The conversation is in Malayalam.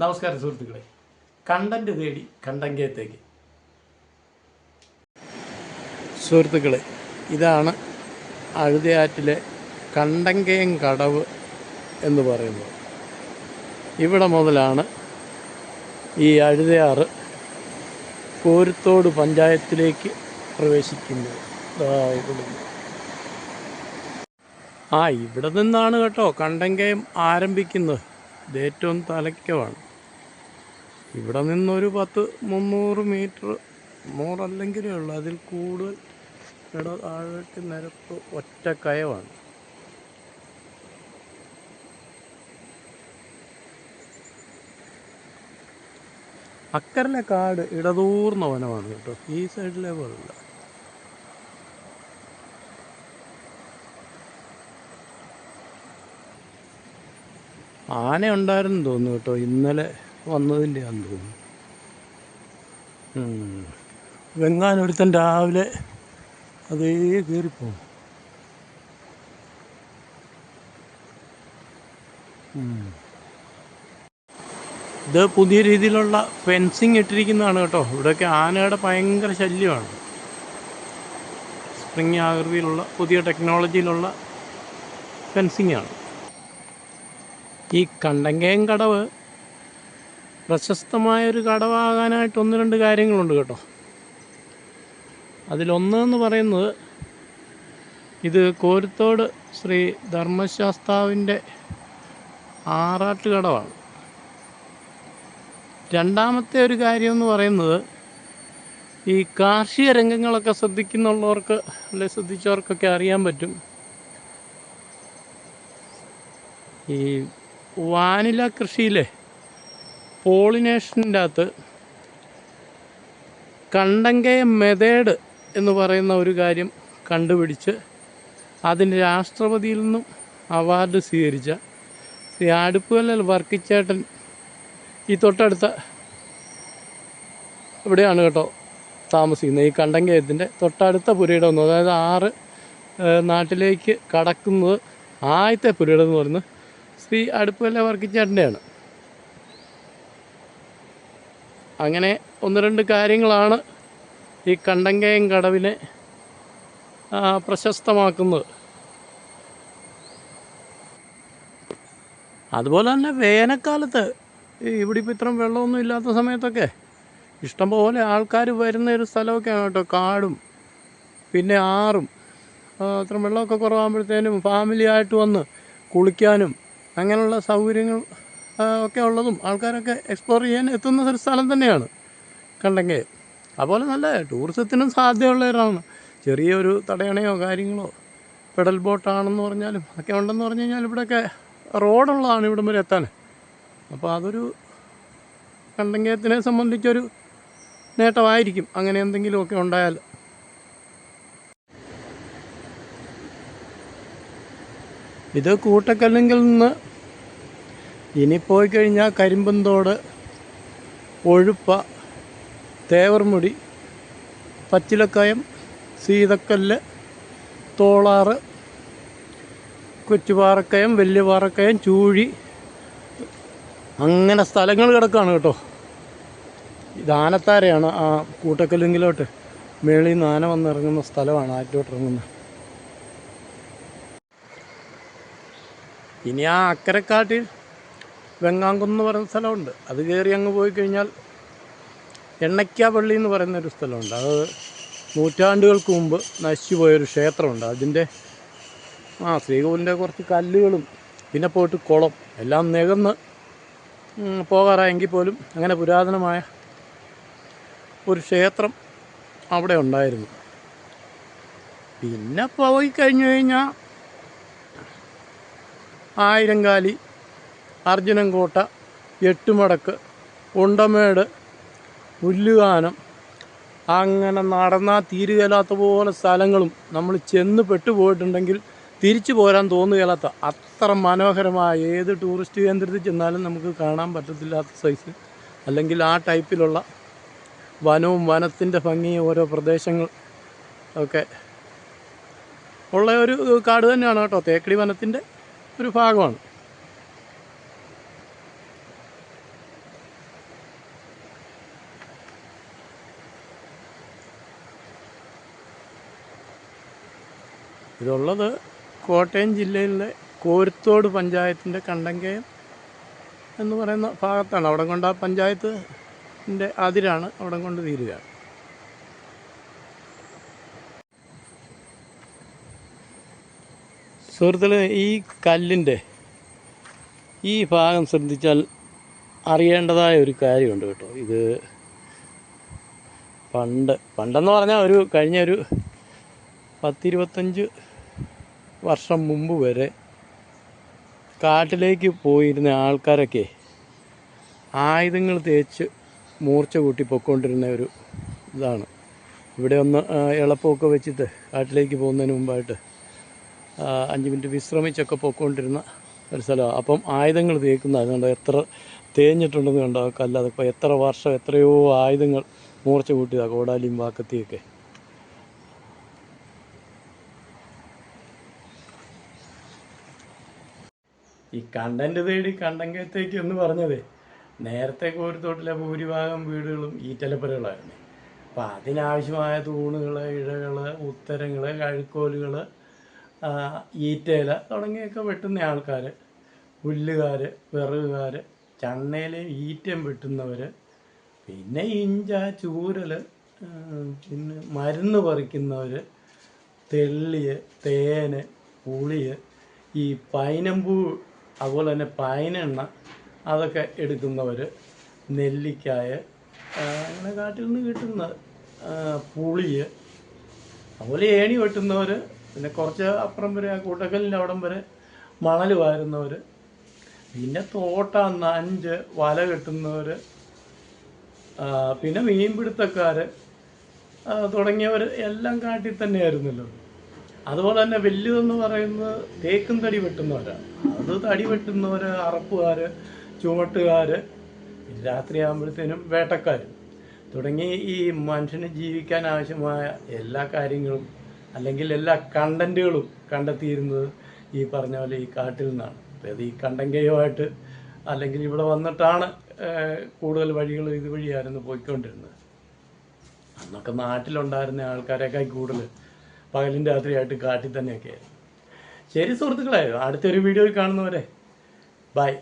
നമസ്കാരം സുഹൃത്തുക്കളെ. കണ്ടന്റ് തേടി കണ്ടങ്കയത്തേക്ക് സുഹൃത്തുക്കളെ ഇതാണ് അഴുതയാറ്റിലെ കണ്ടങ്കയം കടവ് എന്ന് പറയുന്നത്. ഇവിടെ മുതലാണ് ഈ അഴുതയാറ് കോരുത്തോട് പഞ്ചായത്തിലേക്ക് പ്രവേശിക്കുന്നത്. ആ ഇവിടെ നിന്നാണ് കേട്ടോ കണ്ടങ്കയം ആരംഭിക്കുന്നത്. ഇത് ഏറ്റവും തലയ്ക്കമാണ് ഇവിടെ നിന്നൊരു പത്ത് മുന്നൂറ് മീറ്റർ നൂറല്ലെങ്കിലേ ഉള്ളൂ. അതിൽ കൂടുതൽ ഇട താഴേക്ക് നിരപ്പ് ഒറ്റ കയവാണ്. അക്കരലെ കാട് ഇടതൂർന്ന വനമാണ് കേട്ടോ. ഈ സൈഡിലെ പോലല്ല ആന ഉണ്ടായിരുന്നു തോന്നുന്നു കേട്ടോ. ഇന്നലെ വന്നതിന്റെ ആണെന്ന് തോന്നുന്നു. വെങ്ങാനൊരുത്തൻ രാവിലെ അതേ കയറിപ്പോകും. ഇത് പുതിയ രീതിയിലുള്ള ഫെൻസിങ് ഇട്ടിരിക്കുന്നതാണ് കേട്ടോ. ഇവിടെയൊക്കെ ആനയുടെ ഭയങ്കര ശല്യമാണ്. സ്പ്രിങ് ആകൃതിയിലുള്ള പുതിയ ടെക്നോളജിയിലുള്ള ഫെൻസിങ് ആണ് ഈ കണ്ടങ്കയം കടവ് പ്രശസ്തമായൊരു കടവാകാനായിട്ട് ഒന്ന് രണ്ട് കാര്യങ്ങളുണ്ട് കേട്ടോ. അതിലൊന്നെന്ന് പറയുന്നത് ഇത് കോരത്തോട് ശ്രീ ധർമ്മശാസ്താവിന്റെ ആറാട്ട് കടവാണ്. രണ്ടാമത്തെ ഒരു കാര്യമെന്ന് പറയുന്നത് ഈ കാർഷിക രംഗങ്ങളൊക്കെ ശ്രദ്ധിക്കുന്നുള്ളവർക്ക് അല്ലെ ശ്രദ്ധിച്ചവർക്കൊക്കെ അറിയാൻ പറ്റും. ഈ വാനില കൃഷിയിലെ പോളിനേഷന്റെ അകത്ത് കണ്ടങ്കയ മെതേഡ് എന്ന് പറയുന്ന ഒരു കാര്യം കണ്ടുപിടിച്ച് അതിന് രാഷ്ട്രപതിയിൽ നിന്നും അവാർഡ് സ്വീകരിച്ച ശ്രീ ആടുപ്പുകല്ലൽ വർക്കിച്ചേട്ടൻ ഈ തൊട്ടടുത്ത ഇവിടെയാണ് കേട്ടോ താമസിക്കുന്നത്. ഈ കണ്ടങ്കയത്തിന്റെ തൊട്ടടുത്ത പുരയിടം എന്ന് അതായത് ആറ് നാട്ടിലേക്ക് കടക്കുന്നത് ആദ്യത്തെ പുരയിടം എന്ന് പറയുന്നത് ശ്രീ വർക്കിച്ച വർക്കിച്ചേട്ടന്റെയാണ് അങ്ങനെ ഒന്ന് രണ്ട് കാര്യങ്ങളാണ് ഈ കണ്ടങ്കയം കടവിനെ പ്രശസ്തമാക്കുന്നത്. അതുപോലെ തന്നെ വേനൽക്കാലത്ത് ഇവിടെ ഇപ്പോൾ ഇത്രയും വെള്ളമൊന്നും ഇല്ലാത്ത സമയത്തൊക്കെ ഇഷ്ടംപോലെ ആൾക്കാർ വരുന്ന ഒരു സ്ഥലമൊക്കെയാണ് കേട്ടോ കാടും പിന്നെ ആറും. അത്ര വെള്ളമൊക്കെ കുറവാകുമ്പോഴത്തേനും ഫാമിലി ആയിട്ട് വന്ന് കുളിക്കാനും അങ്ങനെയുള്ള സൗകര്യങ്ങൾ ഒക്കെ ഉള്ളതും ആൾക്കാരൊക്കെ എക്സ്പ്ലോർ ചെയ്യാൻ എത്തുന്ന ഒരു സ്ഥലം തന്നെയാണ് കണ്ടെങ്കിൽ അതുപോലെ നല്ല ടൂറിസത്തിനും സാധ്യതയുള്ള സാധ്യതയുള്ളവരാണ്. ചെറിയൊരു തടയണയോ കാര്യങ്ങളോ പെഡൽ ബോട്ടാണെന്ന് പറഞ്ഞാലും ഒക്കെ ഉണ്ടെന്ന് പറഞ്ഞു കഴിഞ്ഞാൽ ഇവിടെയൊക്കെ റോഡുള്ളതാണ് ഇവിടം വരെ എത്താൻ. അപ്പോൾ അതൊരു കണ്ടങ്കയത്തിനെ സംബന്ധിച്ചൊരു നേട്ടമായിരിക്കും. അങ്ങനെ എന്തെങ്കിലുമൊക്കെ ഉണ്ടായാൽ ഇത് കൂട്ടക്കല്ലിങ്കിൽ നിന്ന് ഇനി പോയി കഴിഞ്ഞാൽ കരിമ്പന്തോട് ഒഴുപ്പ തേവർമുടി പച്ചിലക്കയം സീതക്കല്ല് തോളാറ് കൊച്ചുപാറക്കയം വലിയ പാറക്കയം ചൂഴി അങ്ങനെ സ്ഥലങ്ങൾ കിടക്കുകയാണ് കേട്ടോ. ഇത് ആനത്താരയാണ് ആ കൂട്ടക്കല്ലിങ്കിലോട്ട് മേളിൽ നിന്ന് ആന വന്നിറങ്ങുന്ന സ്ഥലമാണ് ആറ്റിലോട്ട് ഇനി ആ അക്കരക്കാട്ടിൽ വെങ്ങാങ്കുന്ന് പറയുന്ന സ്ഥലമുണ്ട്. അത് കയറി അങ്ങ് പോയി കഴിഞ്ഞാൽ എണ്ണയ്ക്ക പള്ളി എന്ന് പറയുന്ന ഒരു സ്ഥലമുണ്ട്. അത് നൂറ്റാണ്ടുകൾക്ക് മുമ്പ് നശിച്ചു പോയൊരു ക്ഷേത്രമുണ്ട്. അതിന്റെ ആ ശ്രീകോവിലിന്റെ കുറച്ച് കല്ലുകളും പിന്നെ പോയിട്ട് കുളം എല്ലാം നികന്ന് പോകാറായെങ്കിൽ പോലും അങ്ങനെ പുരാതനമായ ഒരു ക്ഷേത്രം അവിടെ ഉണ്ടായിരുന്നു. പിന്നെ പോയി കഴിഞ്ഞു കഴിഞ്ഞാൽ ആയിരങ്കാലി അർജുനൻകോട്ട എട്ടുമടക്ക് ഉണ്ടമേട് പുല്ലുകാനം അങ്ങനെ നടന്നാൽ തീരുകയില്ലാത്ത പോലെ സ്ഥലങ്ങളും നമ്മൾ ചെന്ന് പെട്ടുപോയിട്ടുണ്ടെങ്കിൽ തിരിച്ചു പോരാൻ തോന്നുകയില്ലാത്ത അത്ര മനോഹരമായ ഏത് ടൂറിസ്റ്റ് കേന്ദ്രത്തിൽ ചെന്നാലും നമുക്ക് കാണാൻ പറ്റത്തില്ലാത്ത സൈസ് അല്ലെങ്കിൽ ആ ടൈപ്പിലുള്ള വനവും വനത്തിന്റെ ഭംഗിയും ഓരോ പ്രദേശങ്ങൾ ഒക്കെ ഉള്ള ഒരു കാട് തന്നെയാണ് കേട്ടോ. തേക്കടി വനത്തിന്റെ ഒരു ഭാഗമാണ്. ഇതുള്ളത് കോട്ടയം ജില്ലയിലെ കോരുത്തോട് പഞ്ചായത്തിന്റെ കണ്ടങ്കയം എന്ന് പറയുന്ന ഭാഗത്താണ്. അവിടം കൊണ്ട് ആ പഞ്ചായത്തിന്റെ അതിരാണ് അവിടം കൊണ്ട് തീരുക. സുഹൃത്തുക്കളെ ഈ കല്ലിന്റെ ഈ ഭാഗം ശ്രദ്ധിച്ചാൽ അറിയേണ്ടതായ ഒരു കാര്യമുണ്ട് കേട്ടോ. ഇത് പണ്ട് പണ്ടെന്ന് പറഞ്ഞാൽ ഒരു കഴിഞ്ഞ ഒരു പത്തിരുപത്തഞ്ച് വർഷം മുമ്പ് വരെ കാട്ടിലേക്ക് പോയിരുന്ന ആൾക്കാരൊക്കെ ആയുധങ്ങൾ തേച്ച് മൂർച്ച കൂട്ടി പൊയ്ക്കൊണ്ടിരുന്ന ഒരു ഇതാണ്. ഇവിടെ ഒന്ന് ആ, എളുപ്പമൊക്കെ വെച്ചിട്ട് കാട്ടിലേക്ക് പോകുന്നതിന് മുമ്പായിട്ട് അഞ്ച് മിനിറ്റ് വിശ്രമിച്ചൊക്കെ പൊയ്ക്കൊണ്ടിരുന്ന ഒരു സ്ഥലമാണ് അപ്പം ആയുധങ്ങൾ തേക്കുന്ന അതുകൊണ്ട് എത്ര തേഞ്ഞിട്ടുണ്ടെന്ന് കണ്ടോ ആ കല്ല്. അതിപ്പോൾ എത്ര വർഷം എത്രയോ ആയുധങ്ങൾ മൂർച്ച കൂട്ടിയതാണ് കോടാലിയും വാക്കത്തിയൊക്കെ. ഈ കണ്ടന്റ് തേടി കണ്ടങ്കത്തേക്ക് എന്ന് പറഞ്ഞതേ നേരത്തെ കോരിത്തോട്ടിലെ ഭൂരിഭാഗം വീടുകളും ഈറ്റലപ്പുരകളായിരുന്നു. അപ്പം അതിനാവശ്യമായ തൂണുകൾ ഇഴകൾ ഉത്തരങ്ങൾ കഴുക്കോലുകൾ ഈറ്റയില തുടങ്ങിയൊക്കെ വെട്ടുന്ന ആൾക്കാർ പുല്ലുകാർ വിറകുകാർ ചണ്ണയിൽ ഈറ്റം വെട്ടുന്നവർ പിന്നെ ഇഞ്ച ചൂരൽ പിന്നെ മരുന്ന് പറിക്കുന്നവർ തെള്ളിയ് തേന് പുളിയ് ഈ പൈനമ്പൂ അതുപോലെ തന്നെ പൈനെണ്ണ അതൊക്കെ എടുക്കുന്നവർ നെല്ലിക്കായ അങ്ങനെ കാട്ടിൽ നിന്ന് കിട്ടുന്ന പുളിയ് അതുപോലെ ഏണി വെട്ടുന്നവർ പിന്നെ കുറച്ച് അപ്പുറം വരെ ആ കൂട്ടക്കലിന്റെ അവിടം വരെ മണൽ വാരുന്നവർ പിന്നെ തോട്ട നഞ്ച് വല കെട്ടുന്നവർ പിന്നെ മീൻപിടുത്തക്കാർ തുടങ്ങിയവർ എല്ലാം കാട്ടിൽ തന്നെയായിരുന്നല്ലോ. അതുപോലെ തന്നെ വലിയതെന്ന് പറയുന്നത് തേക്കും തടി വെട്ടുന്നവരാണ് അത് തടി വെട്ടുന്നവർ അറപ്പുകാർ ചുമട്ടുകാർ രാത്രിയാകുമ്പോഴത്തേനും വേട്ടക്കാർ തുടങ്ങി ഈ മനുഷ്യന് ജീവിക്കാൻ ആവശ്യമായ എല്ലാ കാര്യങ്ങളും അല്ലെങ്കിൽ എല്ലാ കണ്ടന്റുകളും കണ്ടെത്തിയിരുന്നത് ഈ പറഞ്ഞ പോലെ ഈ കാട്ടിൽ നിന്നാണ്. അതായത് ഈ കണ്ടങ്കയുമായിട്ട് അല്ലെങ്കിൽ ഇവിടെ വന്നിട്ടാണ് കൂടുതൽ വഴികൾ ഇതുവഴിയായിരുന്നു പോയിക്കൊണ്ടിരുന്നത്. അന്നൊക്കെ നാട്ടിലുണ്ടായിരുന്ന ആൾക്കാരെക്കാൾ കൂടുതൽ പകലും രാത്രിയായിട്ട് കാട്ടിൽ തന്നെയൊക്കെ ആയിരുന്നു ശരി സുഹൃത്തുക്കളെ അടുത്തൊരു വീഡിയോയിൽ കാണുന്നവരെ ബൈ.